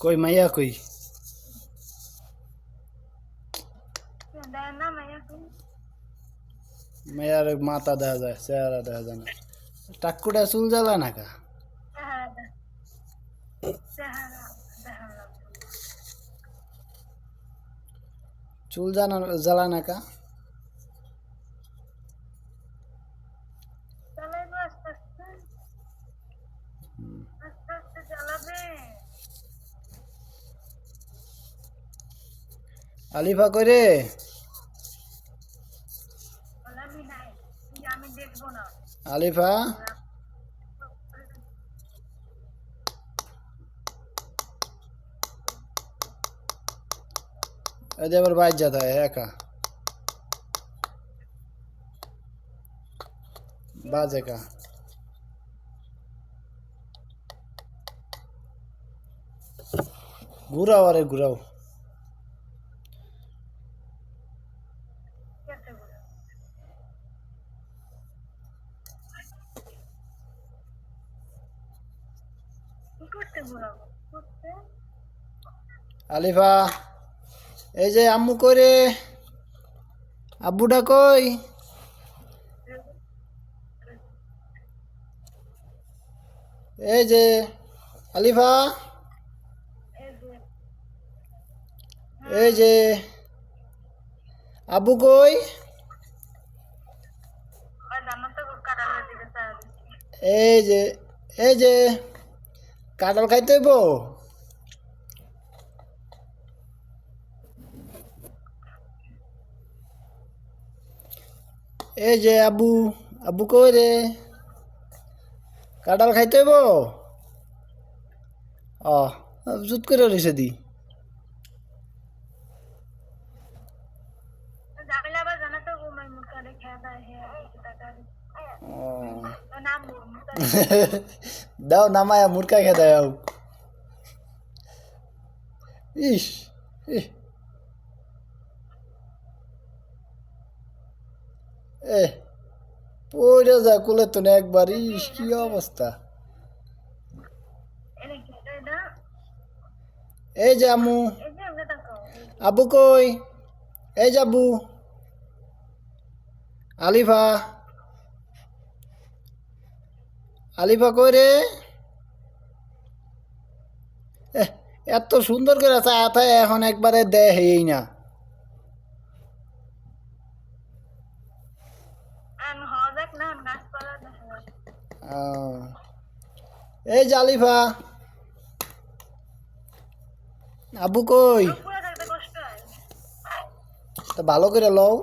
কই মাইয়া কই মাইয়ার মাথা দেখা যায় চেহারা দেখা যায় না টাক্কুটা চুল জ্বালা না কা চুল জানা জ্বালা না কা আলিফা করে আমি নাই যে আমি দেখব না আলিফা এদের আবার বাইর যেতে হয় একা। বাজ একা। ঘুরাও আরে, ঘুরাও। আলিফা এই যে আম্মু করে আব্বুটা কই? এই যে আলিফা? এই যে যে কই? এই যে এই যে কাঁঠাল খাইতে হইব? এই যে আব্বু আব্বু কই রে? কাঁঠাল খাইতে হইব? ও জুত করে রয়েছে দি দাও নামায়া মুরকা খেতে দাও ইস। এ পড়ে যা কুলে তো একবার ইস কি অবস্থা এই যে তাকো আব্বু কই এই যে আব্বু আলিফা আলিফা কই রে? এত সুন্দর করে চা থায় এখন একবারে হওয়া যাক না এই জালিফা আব্বু কই? ভালো করে লও।